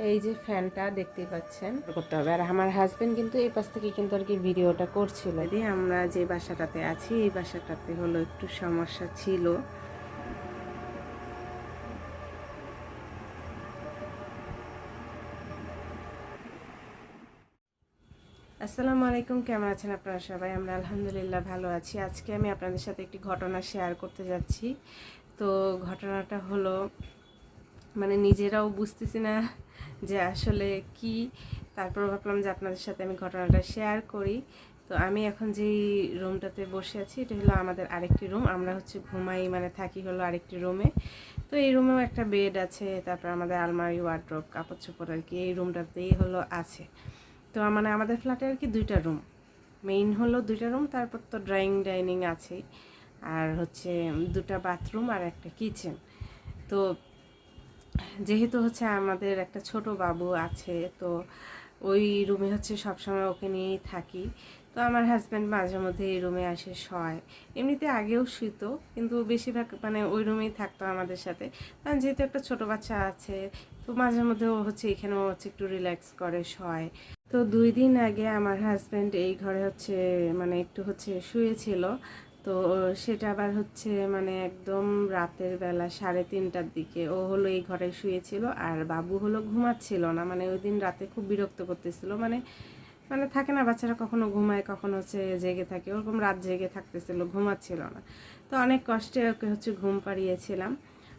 এই যে ফ্যানটা দেখতেই পাচ্ছেন। করতে হবে। আর আমার হাজব্যান্ড কিন্তু এই পাশ থেকে কিন্তু আর কি ভিডিওটা করছিল। দিয়ে আমরা যে বাসাটাতে আছি, এই বাসাটাতে হলো একটু সমস্যা ছিল। আসসালামু আলাইকুম, কেমন আছেন আপনারা সবাই? আমরা আলহামদুলিল্লাহ ভালো আছি। আজকে আমি আপনাদের সাথে একটি ঘটনা শেয়ার করতে যাচ্ছি। তো ঘটনাটা হলো মানে নিজেরাও বুঝতেছি না যে আসলে কি। তারপর ভাবলাম যে আপনাদের সাথে আমি ঘটনাটা শেয়ার করি। তো আমি এখন যেই রুমটাতে বসে আছি, এটা হলো আমাদের আরেকটি রুম আমরা হচ্ছে ঘুমাই মানে থাকি হলো আরেকটি রুমে তো এই রুমেও একটা বেড আছে, তারপর আমাদের আলমারি ওয়ার্ড্রোব কাপড় চোপড় আর কি, এই রুমটাতেই হলো আছে। তো মানে আমাদের ফ্ল্যাটে আর কি দুইটা রুম মেইন হলো দুইটা রুম তারপর তো ড্রয়িং ডাইনিং আছেই। আর হচ্ছে দুটা বাথরুম আর একটা কিচেন তো যেহেতু হচ্ছে আমাদের একটা ছোট বাবু আছে, তো ওই রুমে হচ্ছে সবসময় ওকে নিয়েই থাকি। তো আমার হাজব্যান্ড মাঝে মধ্যে এই রুমে আসে, শয়। এমনিতে আগেও শুইতো, কিন্তু বেশিরভাগ মানে ওই রুমেই থাকতো আমাদের সাথে। কারণ যেহেতু একটা ছোট বাচ্চা আছে, তো মাঝে মধ্যে ও হচ্ছে এখানেও হচ্ছে একটু রিল্যাক্স করে, শয়। তো দুই দিন আগে আমার হাজব্যান্ড এই ঘরে হচ্ছে মানে একটু হচ্ছে শুয়েছিল। তো সেটা আবার হচ্ছে মানে একদম রাতের বেলা সাড়ে তিনটার দিকে। ও হলো এই ঘরে শুয়েছিল আর বাবু হলো ঘুমাচ্ছিল না। মানে ওই দিন রাতে খুব বিরক্ত করতেছিল। মানে মানে থাকে না, বাচ্চারা কখনো ঘুমায়, কখনো হচ্ছে জেগে থাকে। ওরকম রাত জেগে থাকতেছিল, ঘুমাচ্ছিল না। তো অনেক কষ্টে ওকে হচ্ছে ঘুম পাড়িয়েছিলাম।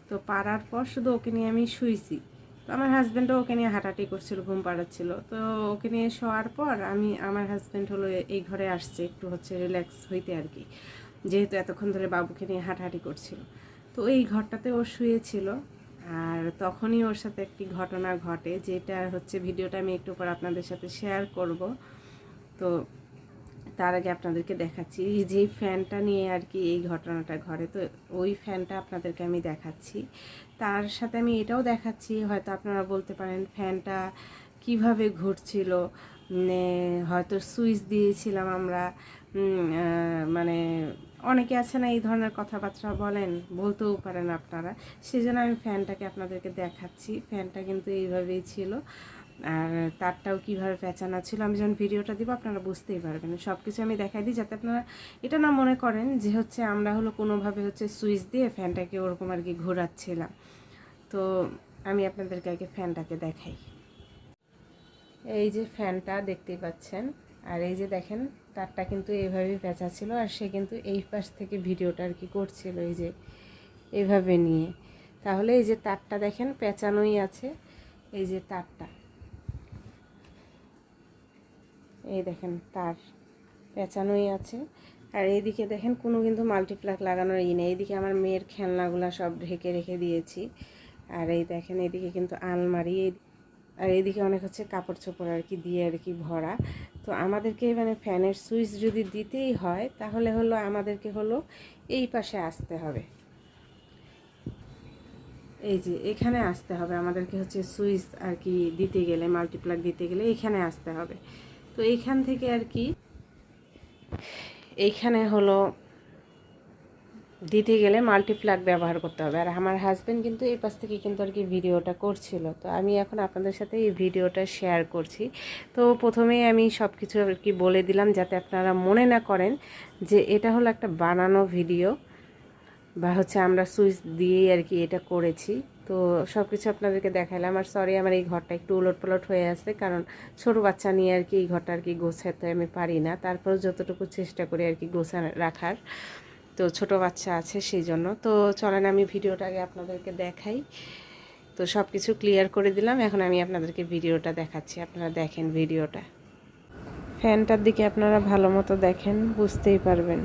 তো পাড়ার পর শুধু ওকে নিয়ে আমি শুয়েছি তো আমার হাজব্যান্ডও ওকে নিয়ে হাঁটাহাঁটি করছিল, ঘুম পাড়াচ্ছিল। তো ওকে নিয়ে শোয়ার পর আমি, আমার হাজব্যান্ড হলো এই ঘরে আসছে, একটু হচ্ছে রিল্যাক্স হইতে আর কি। যেহেতু এতক্ষণ ধরে বাবুকে নিয়ে হাঁটাহাঁটি করছিল। তো এই ঘরটাতে ও শুয়েছিল আর তখনই ওর সাথে একটি ঘটনা ঘটে যেটা হচ্ছে ভিডিওটা আমি একটু পর আপনাদের সাথে শেয়ার করব। তো তার আগে আপনাদেরকে দেখাচ্ছি, এই যে ফ্যানটা নিয়ে আর কি এই ঘটনাটা ঘটে, তো ওই ফ্যানটা আপনাদেরকে আমি দেখাচ্ছি। তার সাথে আমি এটাও দেখাচ্ছি, হয়তো আপনারা বলতে পারেন ফ্যানটা কীভাবে ঘুরছিল হয়তো সুইচ দিয়েছিলাম আমরা মানে অনেকে আছে না এই ধরনের কথাবার্তা বলেন, বলতেও পারেন আপনারা। সেই জন্য আমি ফ্যানটাকে আপনাদেরকে দেখাচ্ছি। ফ্যানটা কিন্তু এইভাবেই ছিল। আর তারটাও কীভাবে পেঁচানো ছিল, আমি যখন ভিডিওটা দিব আপনারা বুঝতেই পারবেন। সব কিছু আমি দেখাই দিই যাতে আপনারা এটা না মনে করেন যে হচ্ছে আমরা হলো কোনোভাবে হচ্ছে সুইচ দিয়ে ফ্যানটাকে ওরকম আর কি ঘোরাচ্ছিলাম। তো আমি আপনাদেরকে আগে ফ্যানটাকে দেখাই। এই যে ফ্যানটা দেখতেই পাচ্ছেন। আর এই যে দেখেন, তারটা কিন্তু এইভাবেই পেঁচা ছিল আর সে কিন্তু এই পাশ থেকে ভিডিওটা আর কি করছিল এই যে এইভাবে নিয়ে। তাহলে এই যে তারটা দেখেন, পেঁচানোই আছে এই যে তারটা। এই দেখেন, তার পেঁচানোই আছে। আর এইদিকে দেখেন, কোনো কিন্তু মাল্টিপ্লাক লাগানোর ই নেই। এইদিকে আমার মেয়ের খেলনাগুলো সব ঢেকে রেখে দিয়েছি। আর এই দেখেন এদিকে কিন্তু আলমারি আর এইদিকে অনেক হচ্ছে কাপড় চোপড় আর কি দিয়ে আর কি ভরা। তো আমাদেরকে মানে ফ্যানের সুইচ যদি দিতেই হয়, তাহলে হলো আমাদেরকে হলো এই পাশে আসতে হবে। এই যে এখানে আসতে হবে, আমাদেরকে হচ্ছে সুইচ আর কি দিতে গেলে, মাল্টিপ্লাগ দিতে গেলে এখানে আসতে হবে। তো এইখান থেকে আর কি, এইখানে হলো দিতে গেলে মাল্টিপ্লাগ ব্যবহার করতে হবে। আর আমার হাজব্যান্ড কিন্তু এই পাশ থেকে কিন্তু আর কি ভিডিওটা করছিল। তো আমি এখন আপনাদের সাথে এই ভিডিওটা শেয়ার করছি। তো প্রথমেই আমি সব কিছু আর কি বলে দিলাম যাতে আপনারা মনে না করেন যে এটা হলো একটা বানানো ভিডিও বা হচ্ছে আমরা সুইচ দিয়েই আর কি এটা করেছি। তো সব কিছু আপনাদেরকে দেখালাম আর সরি আমার এই ঘরটা একটু উলট পালট হয়ে আছে কারণ ছোট বাচ্চা নিয়ে আর কি এই ঘরটা আর কি গোছাতে আমি পারি না। তারপর যতটুকু চেষ্টা করি আর কি গোছা রাখার। তো ছোট বাচ্চা আছে সেই জন্য তো চলেন আমি ভিডিওটা আগে আপনাদেরকে দেখাই। তো সব কিছু ক্লিয়ার করে দিলাম। এখন আমি আপনাদেরকে ভিডিওটা দেখাচ্ছি। আপনারা দেখেন ভিডিওটা। ফ্যানটার দিকে আপনারা ভালো মতো দেখেন, বুঝতেই পারবেন।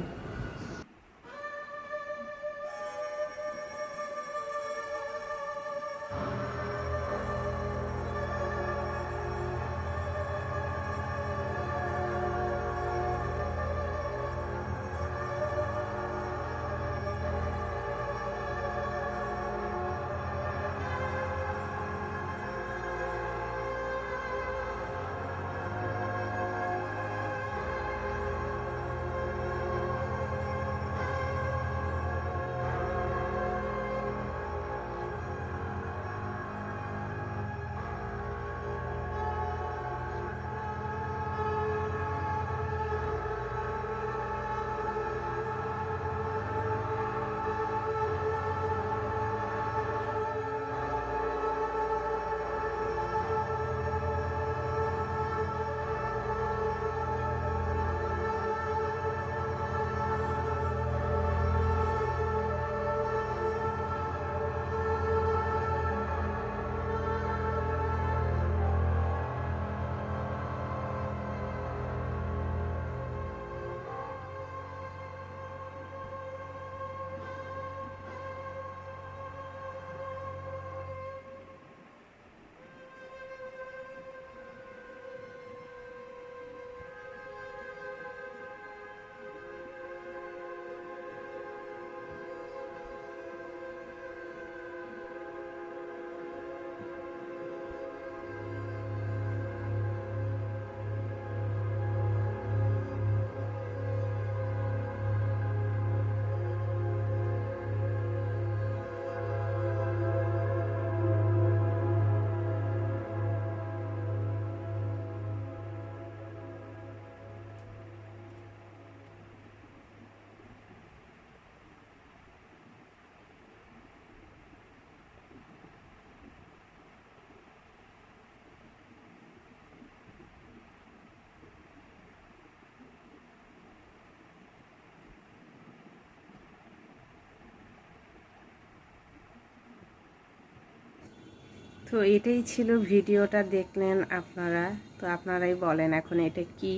তো এটাই ছিল ভিডিওটা, দেখলেন আপনারা। তো আপনারাই বলেন এখন এটা কি।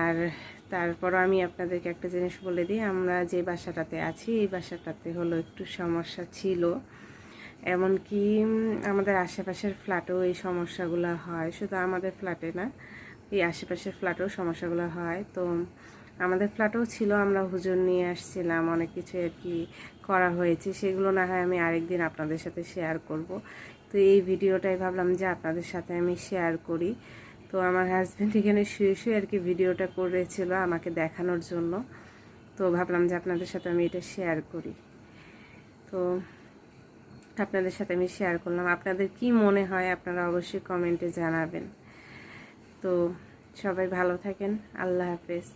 আর তারপর আমি আপনাদেরকে একটা জিনিস বলে দিই, আমরা যে বাসাটাতে আছি, এই বাসাটাতে হলো একটু সমস্যা ছিল। এমনকি আমাদের আশেপাশের ফ্ল্যাটেও এই সমস্যাগুলো হয়। শুধু আমাদের ফ্ল্যাটে না, এই আশেপাশের ফ্ল্যাটেও সমস্যাগুলো হয়। তো আমাদের ফ্ল্যাটেও ছিল, আমরা হুজুর নিয়ে আসছিলাম, অনেক কিছু আর কি করা হয়েছে। সেগুলো না হয় আমি আরেকদিন আপনাদের সাথে শেয়ার করব। তো এই ভিডিওটাই ভাবলাম যে আপনাদের সাথে আমি শেয়ার করি। তো আমার হাজব্যান্ড এখানে শুয়ে শুয়ে আর কি ভিডিওটা করেছিল আমাকে দেখানোর জন্য। তো ভাবলাম যে আপনাদের সাথে আমি এটা শেয়ার করি। তো আপনাদের সাথে আমি শেয়ার করলাম। আপনাদের কি মনে হয় আপনারা অবশ্যই কমেন্টে জানাবেন। তো সবাই ভালো থাকেন। আল্লাহ হাফেজ।